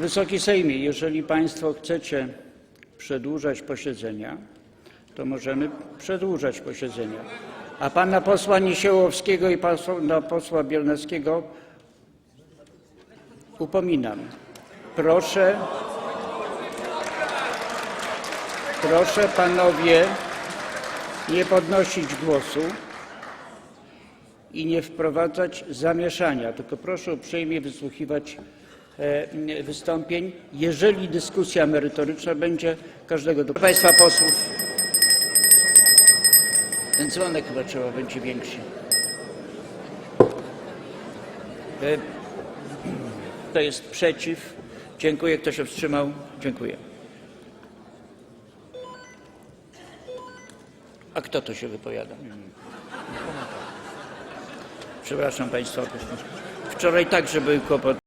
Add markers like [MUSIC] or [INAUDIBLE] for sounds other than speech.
Wysoki Sejmie, jeżeli Państwo chcecie przedłużać posiedzenia, to możemy przedłużać posiedzenia. A pana posła Niesiołowskiego i pana posła Bielnackiego upominam. Proszę, proszę panowie nie podnosić głosu i nie wprowadzać zamieszania, tylko proszę uprzejmie wysłuchiwać wystąpień. Jeżeli dyskusja merytoryczna będzie każdego do Państwa posłów. Ten dzwonek chyba trzeba będzie większy. E, [CLEARS THROAT] Kto jest przeciw? Dziękuję. Kto się wstrzymał? Dziękuję. A kto tu się wypowiada? Przepraszam Państwa. Wczoraj także były kłopoty.